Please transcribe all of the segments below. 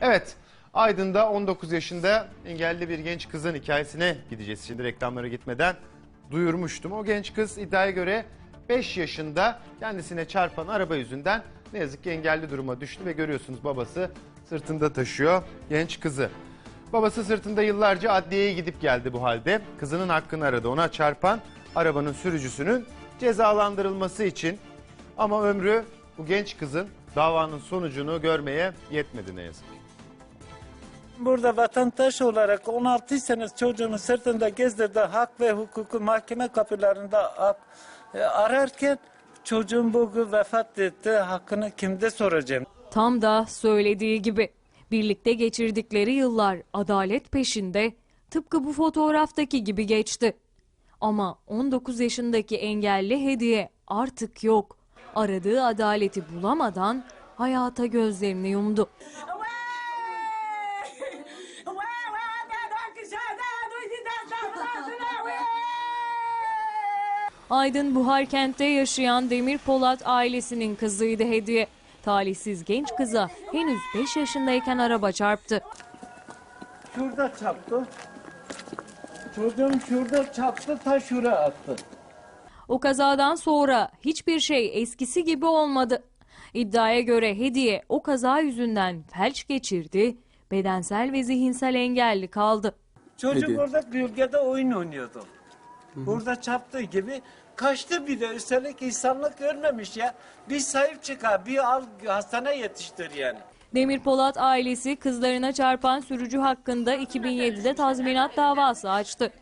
Evet, Aydın'da 19 yaşında engelli bir genç kızın hikayesine gideceğiz. Şimdi reklamlara gitmeden duyurmuştum. O genç kız iddiaya göre 5 yaşında kendisine çarpan araba yüzünden ne yazık ki engelli duruma düştü ve görüyorsunuz babası sırtında taşıyor genç kızı. Babası sırtında yıllarca adliyeye gidip geldi bu halde. Kızının hakkını aradı. Ona çarpan arabanın sürücüsünün cezalandırılması için. Ama ömrü bu genç kızın davanın sonucunu görmeye yetmedi ne yazık ki. Burada vatandaş olarak 16 sene çocuğunu sırtında gezdirdi hak ve hukuku mahkeme kapılarında e, ararken çocuğum bugün vefat etti hakkını kimde soracağım? Tam da söylediği gibi birlikte geçirdikleri yıllar adalet peşinde tıpkı bu fotoğraftaki gibi geçti. Ama 19 yaşındaki engelli hediye artık yok. Aradığı adaleti bulamadan hayata gözlerini yumdu. Aydın Buharkent'te yaşayan Demir Polat ailesinin kızıydı hediye. Talihsiz genç kıza henüz 5 yaşındayken araba çarptı. Şurada çarptı. Çocuğum şurada çarptı ta şuraya attı. O kazadan sonra hiçbir şey eskisi gibi olmadı. İddiaya göre hediye o kaza yüzünden felç geçirdi, bedensel ve zihinsel engelli kaldı. Çocuk orada gölgede oyun oynuyordu. Burada çarptığı gibi kaçtı bir de üstelik insanlık görmemiş ya. Bir sahip çıkar, bir al hastaneye yetiştir yani. Demir Polat ailesi kızlarına çarpan sürücü hakkında 2007'de tazminat davası açtı.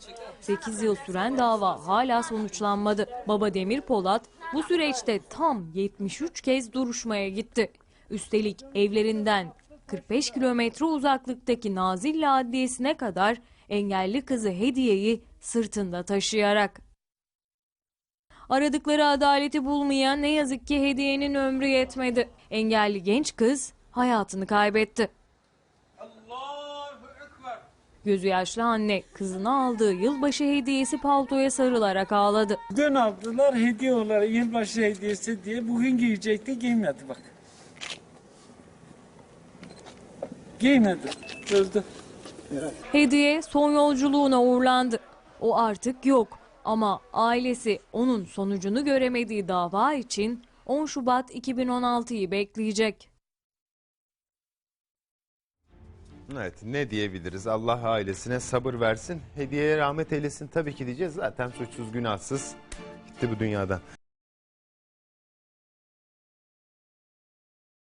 8 yıl süren dava hala sonuçlanmadı. Baba Demir Polat bu süreçte tam 73 kez duruşmaya gitti. Üstelik evlerinden 45 kilometre uzaklıktaki Nazilli Adliyesi'ne kadar engelli kızı Hediye'yi sırtında taşıyarak. Aradıkları adaleti bulmaya ne yazık ki Hediye'nin ömrü yetmedi. Engelli genç kız hayatını kaybetti. Gözü yaşlı anne kızına aldığı yılbaşı hediyesi paltoya sarılarak ağladı. Dün aldılar hediye olarak yılbaşı hediyesi diye bugün giyecekti giymedi bak. Giymedi. Öldü. Hediye son yolculuğuna uğurlandı. O artık yok ama ailesi onun sonucunu göremediği dava için 10 Şubat 2016'yı bekleyecek. Evet ne diyebiliriz? Allah ailesine sabır versin. Hediyeye rahmet eylesin tabii ki diyeceğiz. Zaten suçsuz günahsız gitti bu dünyadan.